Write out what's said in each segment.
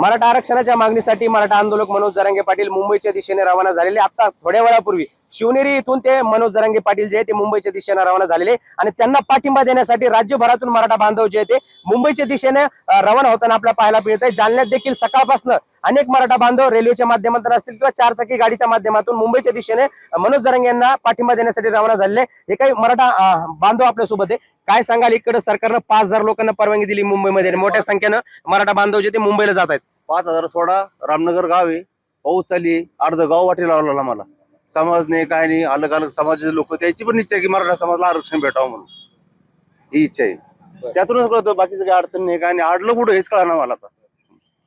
मराठा आरक्षणाच्या मागणीसाठी मराठा आंदोलक मनोज जरांगे पाटील मुंबईच्या दिशेने रवाना झालेले. आता थोड्या वेळापूर्वी शिवनेरी इथून ते मनोज जरांगे पाटील जे आहे ते मुंबईच्या दिशेने रवाना झालेले आणि त्यांना पाठिंबा देण्यासाठी राज्यभरातून मराठा बांधव जे आहे ते मुंबईच्या दिशेने रवाना होताना आपल्याला पाहायला मिळत आहे जालन्यात देखील सकाळपासून अनेक मराठा बांधव रेल्वेच्या माध्यमातून असतील किंवा चारचाकी गाडीच्या माध्यमातून मुंबईच्या दिशेने मनोज जरांगे यांना पाठिंबा देण्यासाठी रवाना झालेले हे काही मराठा बांधव आपल्यासोबत आहे. काय सांगाल? इकडे सरकारनं पाच हजार लोकांना परवानगी दिली मुंबईमध्ये. आणि मोठ्या संख्येनं मराठा बांधव जे ते मुंबईला जात आहेत. पाच हजार सोडा. रामनगर गाव आहे. पाऊस चालली अर्ध गाव वाटेल लावला मला समाज नाही काय नाही अलग अलग समाजाचे लोक त्याची पण इच्छा आहे की मराठा समाजाला आरक्षण भेटावं म्हणून. ही इच्छा आहे. त्यातूनच कळतं बाकीचं काही अडचण नाही काय नाही. अडलं कुठं हेच कळणार मला आता.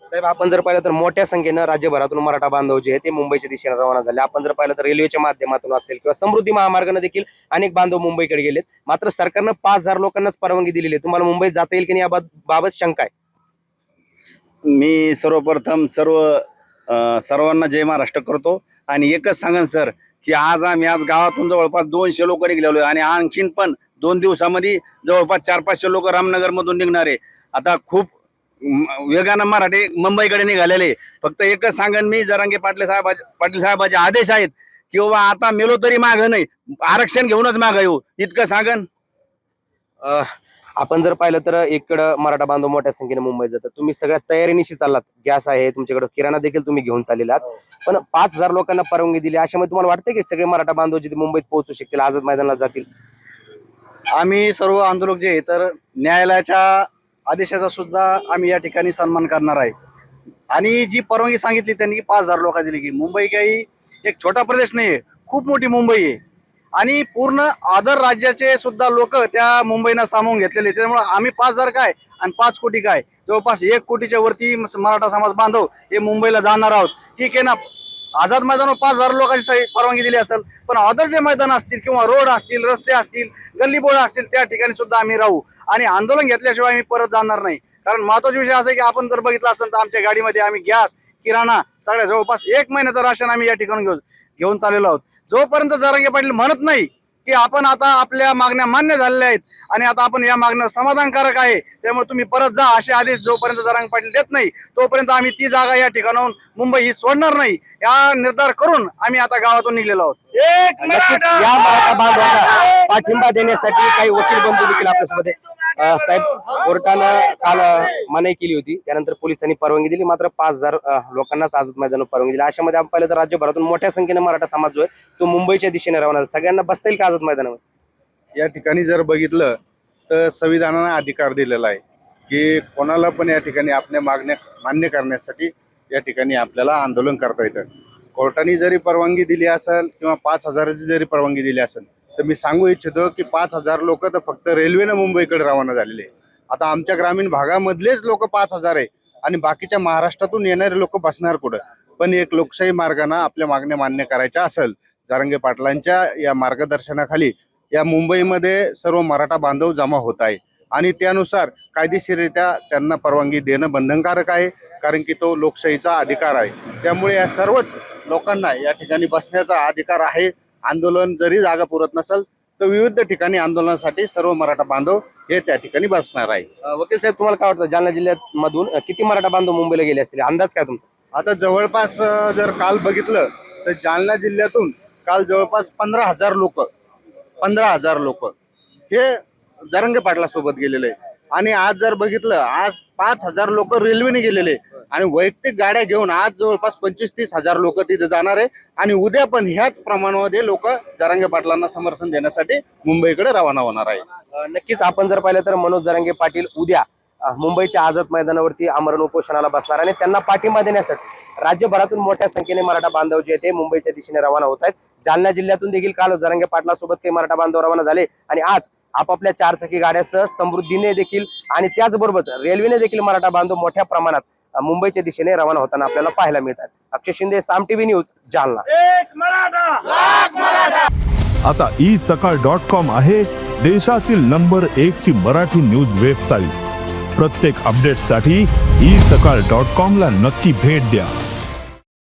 साहेब आपण जर पाहिलं तर मोठ्या संख्येनं राज्यभरातून मराठा बांधव जे आहे ते मुंबईच्या दिशेने रवाना झाले. आपण जर पाहिलं तर रेल्वेच्या माध्यमातून असेल किंवा समृद्धी महामार्गाने देखील अनेक बांधव मुंबईकडे गेलेत. मात्र सरकारनं पाच हजार लोकांनाच परवानगी दिलेली आहे. तुम्हाला मुंबईत जाता येईल की नाही याबाबत बाबत शंका आहे? मी सर्वप्रथम सर्व सर्वांना जय महाराष्ट्र करतो. आणि एकच सांगन सर की आज आम्ही आज गावातून जवळपास दोनशे लोक निघलेलो आहे आणि आणखीन पण दोन दिवसामध्ये जवळपास चार पाचशे लोक रामनगरमधून निघणार आहे. आता खूप वेगानं मराठी मुंबईकडे निघालेले फक्त एकच सांगन मी जरांगे पाटील साहेब पाटील साहेबाचे आदेश आहेत की बाबा आता मेलो तरी माग नाही. आरक्षण घेऊनच माग येऊ. इतकं सांगन. आपण जर पाहिलं तर इकडं मराठा बांधव मोठ्या संख्येने मुंबईत जातात. तुम्ही सगळ्या तयारीनिशी चाललात. गॅस आहे तुमच्याकडे किराणा देखील तुम्ही घेऊन चाललेले आहात पण पाच हजार लोकांना परवानगी दिली अशामध्ये तुम्हाला वाटतं की सगळे मराठा बांधव जिथे मुंबईत पोहोचू शकतील आझाद मैदानाला जातील? आम्ही सर्व आंदोलक जे आहे तर न्यायालयाच्या आदेशाचा सुद्धा आम्ही या ठिकाणी सन्मान करणार आहे. आणि जी परवानगी सांगितली त्यांनी पाच हजार लोक दिली की मुंबई काही एक छोटा प्रदेश नाही आहे खूप मोठी मुंबई आहे. आणि पूर्ण आदर राज्याचे सुद्धा लोक त्या मुंबईनं सामावून घेतलेले त्यामुळे आम्ही पाच हजार काय आणि पाच कोटी काय? जवळपास एक कोटीच्या वरती मराठा समाज बांधव हे मुंबईला जाणार आहोत. ठीक आहे ना? आझाद मैदानावर पाच हजार लोकांची परवानगी दिली असेल पण आदर जे मैदान असतील किंवा रोड असतील रस्ते असतील गल्लीबोळ असतील त्या ठिकाणी सुद्धा आम्ही राहू. आणि आंदोलन घेतल्याशिवाय आम्ही परत जाणार नाही. कारण महत्त्वाचा विषय असा की आपण जर बघितलं असेल तर आमच्या गाडीमध्ये आम्ही गॅस किराणा सगळ्या जवळपास एक महिन्याचं राशन आम्ही या ठिकाणी घेऊन घेऊन चाललेलो आहोत. जोपर्यंत जरांगे पाटील म्हणत नाही की आपण आता आपल्या मागण्या मान्य झालेल्या आहेत आणि आता आपण या मागण्या समाधानकारक आहे त्यामुळे तुम्ही परत जा असे आदेश जोपर्यंत जरांगे पाटील देत नाही तोपर्यंत आम्ही ती जागा या ठिकाणाहून मुंबई ही सोडणार नाही. या निर्धार करून आम्ही आता गावातून निघलेलो आहोत. या मराठा बांधवांना पाठिंबा देण्यासाठी काही वकील बंधू देखील आपल्यासोबत साहेब कोर्टानं काल मनाई केली होती. त्यानंतर पोलिसांनी परवानगी दिली. मात्र पाच हजार लोकांनाच आज मैदानावर परवानगी दिली. अशामध्ये आपण पाहिलं तर राज्यभरातून मोठ्या संख्येने मराठा समाज जो आहे तो मुंबईच्या दिशेने रवाना सगळ्यांना बसता येईल का आझाद मैदानावर? या ठिकाणी जर बघितलं तर संविधानानं अधिकार दिलेला आहे की कोणाला पण या ठिकाणी आपल्या मागण्या मान्य करण्यासाठी या ठिकाणी आपल्याला आंदोलन करता येतं. कोर्टाने जरी परवानगी दिली असेल किंवा पाच हजाराची जरी परवानगी दिली असेल तर मी सांगू इच्छितो की पाच हजार लोक तर फक्त रेल्वेनं मुंबईकडे रवाना झालेले आहे. आता आमच्या ग्रामीण भागामधलेच लोक पाच हजार आहे आणि बाकीच्या महाराष्ट्रातून येणारे लोक बसणार कुठं? पण एक लोकशाही मार्गाने आपल्या मागण्या मान्य करायच्या असेल जारंगे पाटलांच्या या मार्गदर्शनाखाली या मुंबईमध्ये सर्व मराठा बांधव जमा होत आहे. आणि त्यानुसार कायदेशीररित्या त्यांना परवानगी देणं बंधनकारक आहे कारण की तो लोकशाहीचा अधिकार आहे. त्यामुळे या सर्वच लोकांना या ठिकाणी बसण्याचा अधिकार आहे. आंदोलन जरी जागा पुरत नसेल तर विविध ठिकाणी आंदोलनासाठी सर्व मराठा बांधव हे त्या ठिकाणी बसणार आहे. अं, वकील साहेब तुम्हाला काय वाटतं जालना जिल्ह्यात मधून किती मराठा बांधव मुंबईला गेले असतील? अंदाज काय तुमचा? आता जवळपास अ, जर काल बघितलं तर जालना जिल्ह्यातून काल जवळपास पंधरा हजार लोक पंधरा हजार लोक हे जरंगे पाटला सोबत गेलेले. आणि आज जर बघितलं आज पाच हजार लोक रेल्वेने गेलेले. आणि वैयक्तिक गाड्या घेऊन आज जवळपास पंचवीस तीस हजार लोक तिथे जाणार आहे. आणि उद्या पण ह्याच प्रमाणामध्ये लोक जरांगे पाटलांना समर्थन देण्यासाठी मुंबईकडे रवाना होणार आहे. नक्कीच आपण जर पाहिलं तर मनोज जरांगे पाटील उद्या मुंबईच्या आझाद मैदानावरती आमरण उपोषणाला बसणार आणि त्यांना पाठिंबा देण्यासाठी राज्यभरातून मोठ्या संख्येने मराठा बांधव जे आहेत ते मुंबईच्या दिशेने रवाना होत आहेत. जालना जिल्ह्यातून देखील काल जरांगे पाटलासोबत काही मराठा बांधव रवाना झाले आणि आज आपापल्या चारचाकी गाड्यासह समृद्धीने देखील आणि त्याचबरोबर रेल्वेने देखील मराठा बांधव मोठ्या प्रमाणात मुंबईच्या दिशेने रवाना होताना आपल्याला पाहायला मिळतात. Akshay Shinde Saam TV news Jalna. आता ई सकाळ डॉट कॉम आहे देशातील नंबर एक ची मराठी न्यूज वेबसाईट. प्रत्येक अपडेटसाठी ई सकाळ डॉट कॉम ला नक्की भेट द्या.